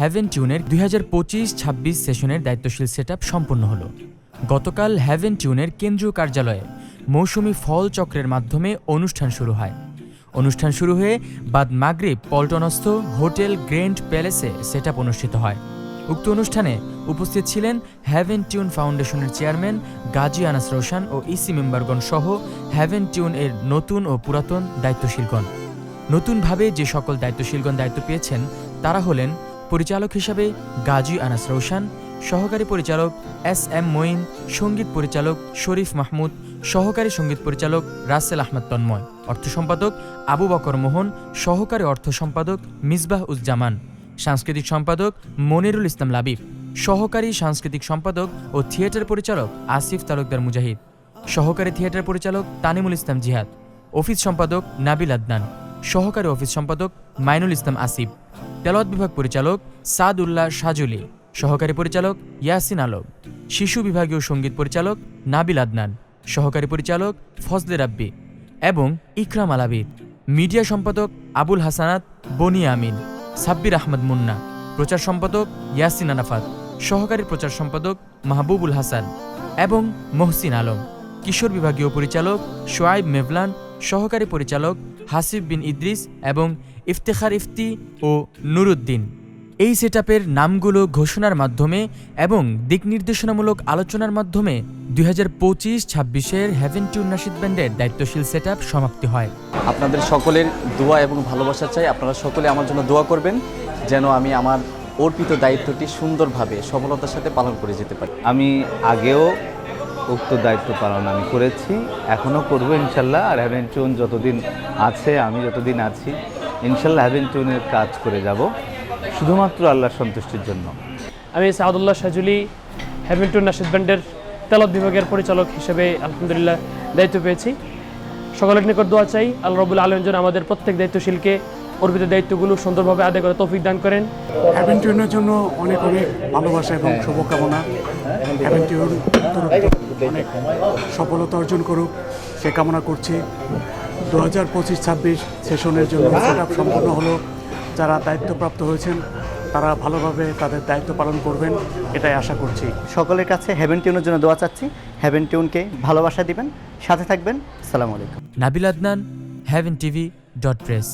Haven টিউনের দুই হাজার পঁচিশ ছাব্বিশ সেশনের দায়িত্বশীল সেট সম্পন্ন হলো। গতকাল হ্যাভেন টিউনের কেন্দ্রীয় কার্যালয়ে মৌসুমি ফল চক্রের মাধ্যমে অনুষ্ঠান শুরু হয়। অনুষ্ঠান শুরু হয়ে বাদ মাগরিব পল্টনস্থ হোটেল গ্র্যান্ড প্যালেসে সেট অনুষ্ঠিত হয়। উক্ত অনুষ্ঠানে উপস্থিত ছিলেন হ্যাভেন টিউন ফাউন্ডেশনের চেয়ারম্যান গাজী আনাস রোশান ও ইসি মেম্বারগণ সহ হ্যাভেন টিউন এর নতুন ও পুরাতন দায়িত্বশীলগণ। নতুনভাবে যে সকল দায়িত্বশীলগণ দায়িত্ব পেয়েছেন, তারা হলেন পরিচালক হিসাবে গাজী আনাস রৌশান, সহকারী পরিচালক এস এম মঈন, সংগীত পরিচালক শরীফ মাহমুদ, সহকারী সংগীত পরিচালক রাসেল আহমদ তন্ময়। অর্থ সম্পাদক আবু বকর মোহন, সহকারী অর্থ সম্পাদক মিসবাহ উজ্জামান সাংস্কৃতিক সম্পাদক মনিরুল ইসলাম লাবিব। সহকারী সাংস্কৃতিক সম্পাদক ও থিয়েটার পরিচালক আসিফ তালুকদার মুজাহিদ। সহকারী থিয়েটার পরিচালক তানিমুল ইসলাম জিহাদ। অফিস সম্পাদক নাবিল আদনান। সহকারী অফিস সম্পাদক মাইনুল ইসলাম আসিফ। তেলাওয়াত বিভাগ পরিচালক সাদ উল্লাহ সাজুলি, সহকারী পরিচালক ইয়াসিন আলম, শিশু বিভাগীয় সংগীত পরিচালক নাবিল আদনান, সহকারী পরিচালক ফজলে রাব্বি এবং ইকরাম আলাবিদ। মিডিয়া সম্পাদক আবুল হাসানাত, বনি আমিন, সাব্বির আহমদ মুন্না। প্রচার সম্পাদক ইয়াসিন আনাফাত। সহকারী প্রচার সম্পাদক মাহবুবুল হাসান এবং মহসিন আলম। কিশোর বিভাগীয় পরিচালক শোয়াইব মেভলান, সহকারী পরিচালক হাসিব বিন ইদ্রিস এবং ইফতেখার ইফতি ও নুরুদ্দিন। এই সেটআপের নামগুলো ঘোষণার মাধ্যমে এবং দিক নির্দেশনামূলক আলোচনার মাধ্যমে দুই হাজার পঁচিশ ছাব্বিশের হ্যাভেন টুর নাসিদ ব্যান্ডের দায়িত্বশীল সেটআপ সমাপ্তি হয়। আপনাদের সকলের দোয়া এবং ভালোবাসা চাই। আপনারা সকলে আমার জন্য দোয়া করবেন যেন আমি আমার অর্পিত দায়িত্বটি সুন্দরভাবে সফলতার সাথে পালন করে যেতে পারি। আমি আগেও উক্ত দায়িত্ব পালন আমি করেছি এখনও করব ইনশাল্লাহ। আর হ্যাভেন টুন যতদিন আছে, আমি যতদিন আছি, ইনশাল্লাহ হ্যাভেন টুনের কাজ করে যাব, শুধুমাত্র আল্লাহর সন্তুষ্টির জন্য। আমি সাউদুল্লাহ সাজুলি হ্যামিল্টন নাসিদ ব্যান্ডের তেলত বিভাগের পরিচালক হিসেবে আলহামদুলিল্লাহ দায়িত্ব পেয়েছি। সকলের নিকট দোয়া চাই, আল্লাহ রবুল আলম আমাদের প্রত্যেক দায়িত্বশীলকে অর্পিত দায়িত্বগুলো সুন্দরভাবে আদায় করে তৌফিক দান করেন। অ্যাভেন্টিউনের জন্য অনেক অনেক ভালোবাসা এবং শুভকামনা। অনেক সফলতা অর্জন করুক সে কামনা করছি। দু হাজার পঁচিশ ছাব্বিশ সেশনের জন্য সেট সম্পন্ন হলো। যারা দায়িত্বপ্রাপ্ত হয়েছেন তারা ভালোভাবে তাদের দায়িত্ব পালন করবেন এটাই আশা করছি। সকলের কাছে হেভেন টিউনের জন্য দোয়া চাচ্ছি। হেভেন টিউনকে ভালোবাসা দিবেন সাথে থাকবেন। সালাম আলাইকুম। Nabil Adnan Haven TV dot press.